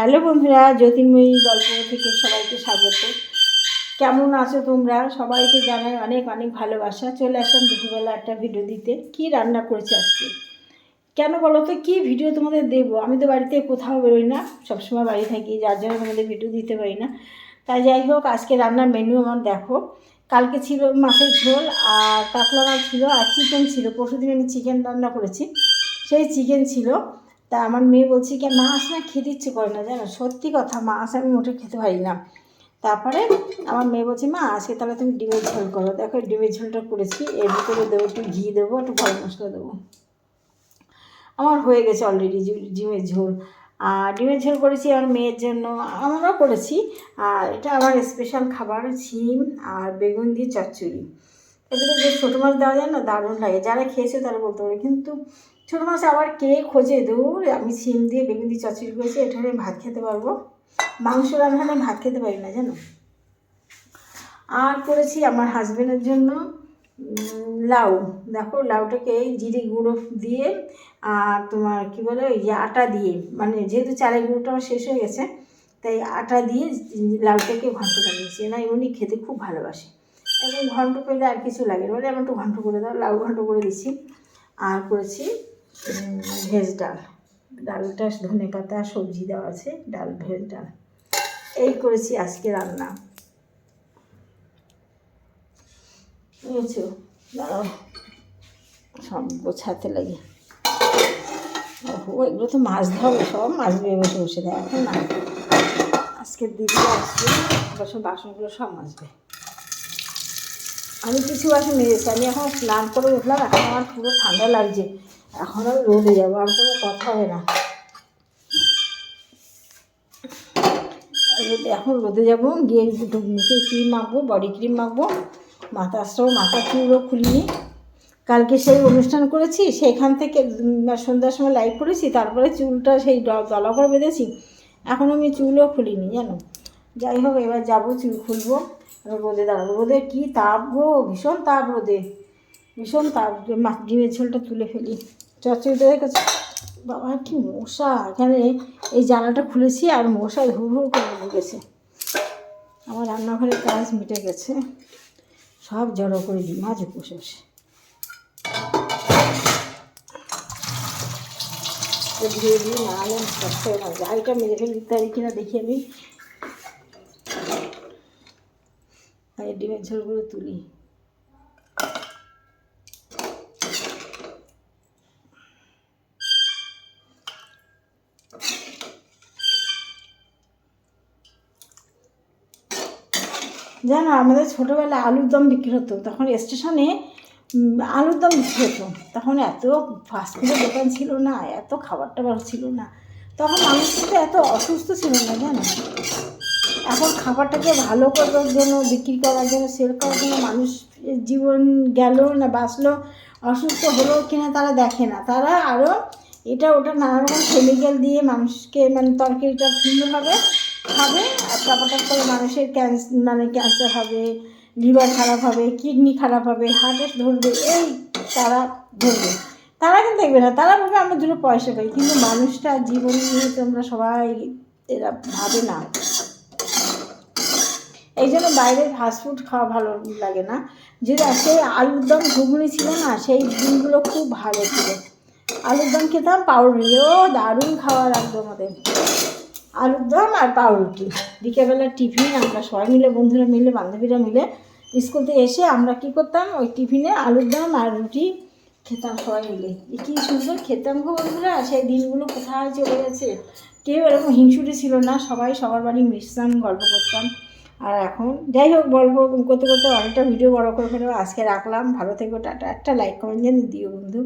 Hello বন্ধুরা, জ্যোতির্ময়ী গল্প থেকে সবাইকে স্বাগত। কেমন আছো তোমরা? সবাইকে জানাই অনেক অনেক ভালোবাসা। চলে আসলাম দুপুরবেলা একটা ভিডিও দিতে। কি রান্না করেছি আজকে? কেন বলো তো, কী ভিডিও তোমাদের দেবো? আমি তো বাড়িতে কোথাও বেরোই না, সবসময় বাড়ি থাকি, যার জন্য তোমাদের ভিডিও দিতে পারি না। তাই যাই হোক, আজকে রান্নার মেনু আমার দেখো। কালকে ছিল মাছের ঝোল, আর মাছ ছিল, আর চিকেন ছিল। পরশুদিন আমি চিকেন রান্না করেছি। সেই চিকেন ছিল তা আমার মেয়ে বলছে কি, মাছ না খেতে ইচ্ছে করে না, জানো? সত্যি কথা, মাছ আমি মোটে খেতে পারি না। তারপরে আমার মেয়ে বলছে, মা, আজকে তাহলে তুমি ডিমের ঝোল করো। দেখো ডিমের ঝোলটা করেছি, এর ভিতরে দেবো একটু ঘি দেবো, একটু গরম মশলা দেবো। আমার হয়ে গেছে অলরেডি ডিমের ঝোল। আর ডিমের ঝোল করেছি আমার মেয়ের জন্য, আমরাও করেছি। আর এটা আমার স্পেশাল খাবার শিম আর বেগুন দিয়ে চচ্চড়ি। এটাতে যে ছোটো মাছ দেওয়া যায় না, দারুণ লাগে। যারা খেয়েছে তারা বলতে পারে, কিন্তু ছোটো মাছ আবার কে খোঁজে, দূর। আমি সিম দিয়ে বেগুন দিয়ে চচ্চড়ি করেছি এটা আমি ভাত খেতে পারব। মাংস রান্না আমি ভাত খেতে পারি না, জানো? আর করেছি আমার হাজব্যান্ডের জন্য লাউ। দেখো, লাউটাকে জিরে গুঁড়ো দিয়ে, আর তোমার কি বলে, ওই যে আটা দিয়ে মানে যেহেতু চালের গুঁড়োটা আমার শেষ হয়ে গেছে, তাই আটা দিয়ে লাউটাকে ঘন্ট বানিয়েছি। না উনি খেতে খুব ভালোবাসে। এবং ঘন্ট পেলে আর কিছু লাগে বলে আমি একটু ঘন্ট করে দাও, লাউ ঘন্ট করে দিচ্ছি। আর করেছি ভেজ ডাল। ডালটা, ধনে পাতা, সবজি দেওয়া আছে, ডাল, ভেজ ডাল। এই করেছি আজকে রান্না। বুঝেছ দাঁড়াও, সব গোছাতে লাগে। এগুলো তো মাছ ধরবে সব মাছ দিয়ে বসে বসে দেয়, এখন না। আজকে দিদি আসবে বসে বাসনগুলো সব মাজবে। আমি কিছু বাসন মেরেছি আমি এখন স্নান করে উঠলাম, এখন আমার পুরো ঠান্ডা লাগছে। এখন আমি রোদে যাব, আর কোনো কথা হবে না। রোদে- এখন রোদে যাব, গিয়ে দুটো মুখে ক্রিম মাখবো বডি ক্রিম মাখবো, মাথা আসতেও মাথা চুলও খুলিনি। কালকে সেই অনুষ্ঠান করেছি, সেখান থেকে সন্ধ্যার সময় লাইভ করেছি, তারপরে চুলটা সেই দলা করে বেঁধেছি। এখন আমি চুলও খুলিনি, জানো? যাই হোক, এবার যাব, চুল খুলবো, রোদে দাঁড়াবো। রোদে কী তাপ গো, ভীষণ তাপ রোদে। ভীষণ তাপ মাছ ডিমের ঝোলটা তুলে ফেলি। চচ্চড়িটা দেখেছি বাবা, কি মশা! এখানে এই জানালাটা খুলেছি আর মশা হুড় হুড় করে ঢুকেছে। আমার রান্নাঘরের কাজ মিটে গেছে। সব জড়ো করে দিই মাঝে বসে বসে। ধুয়ে হয়ে না। গাড়িটা মেরে ফেলে, দিতে কিনা দেখি আমি। ডিমের ঝোলগুলো তুলি। জানো, আমাদের ছোটোবেলায় আলুর দম বিক্রি হতো। তখন স্টেশনে আলুর দম বিক্রি হতো। তখন এত ফাস্টফুডের দোকান ছিল না, এত খাবার টাবার ছিল না। তখন মানুষ কিন্তু এত অসুস্থ ছিল না, জানো? এখন খাবারটাকে ভালো করার জন্য, বিক্রি করার জন্য সেল করার জন্য মানুষ জীবন গেল না, বাঁচলো, অসুস্থ হলো কিনা তারা দেখে না। তারা আরও এটা, ওটা নানা রকম কেমিক্যাল দিয়ে মানুষকে মানে তরকারিটা সুন্দরভাবে খাবে আর টাপাটাপ করে মানুষের ক্যান্সার মানে ক্যান্সার হবে লিভার খারাপ হবে কিডনি খারাপ হবে হার্টের ধরবে, এই তারা ধরবে। তারা কিন্তু দেখবে না, তারা ভাবে আমরা দুটো পয়সা পাই, কিন্তু মানুষটা জীবন নিয়ে তোমরা সবাই এরা ভাবে না। এই জন্য বাইরের ফাস্টফুড খাওয়া ভালো লাগে না। যেটা সেই আলুর দম ঘুগনি ছিল না, সেই দিনগুলো খুব ভালো ছিল। আলুর দম খেতাম, পাউরুটি, ও দারুণ খাওয়া লাগতো আমাদের। আলুর দম আর পাউরুটি। বিকেলবেলা টিফিন আমরা সবাই মিলে, বন্ধুরা মিলে, বান্ধবীরা মিলে স্কুল থেকে এসে আমরা কি করতাম? ওই টিফিনে আলুর দম আর রুটি খেতাম সবাই মিলে। কী সুন্দর খেতাম গো বন্ধুরা, সেই দিনগুলো কোথায় চলে গেছে। কেউ এরকম হিংসুটে ছিল না, সবাই সবার বাড়ি মিশতাম, গল্প করতাম। আর এখন যাই হোক গল্প করতে করতে অনেকটা ভিডিও বড় করে ফেলব। আজকে রাখলাম, ভালো থেকো, টাটা। একটা লাইক কমেন্ট যেন দিও বন্ধু।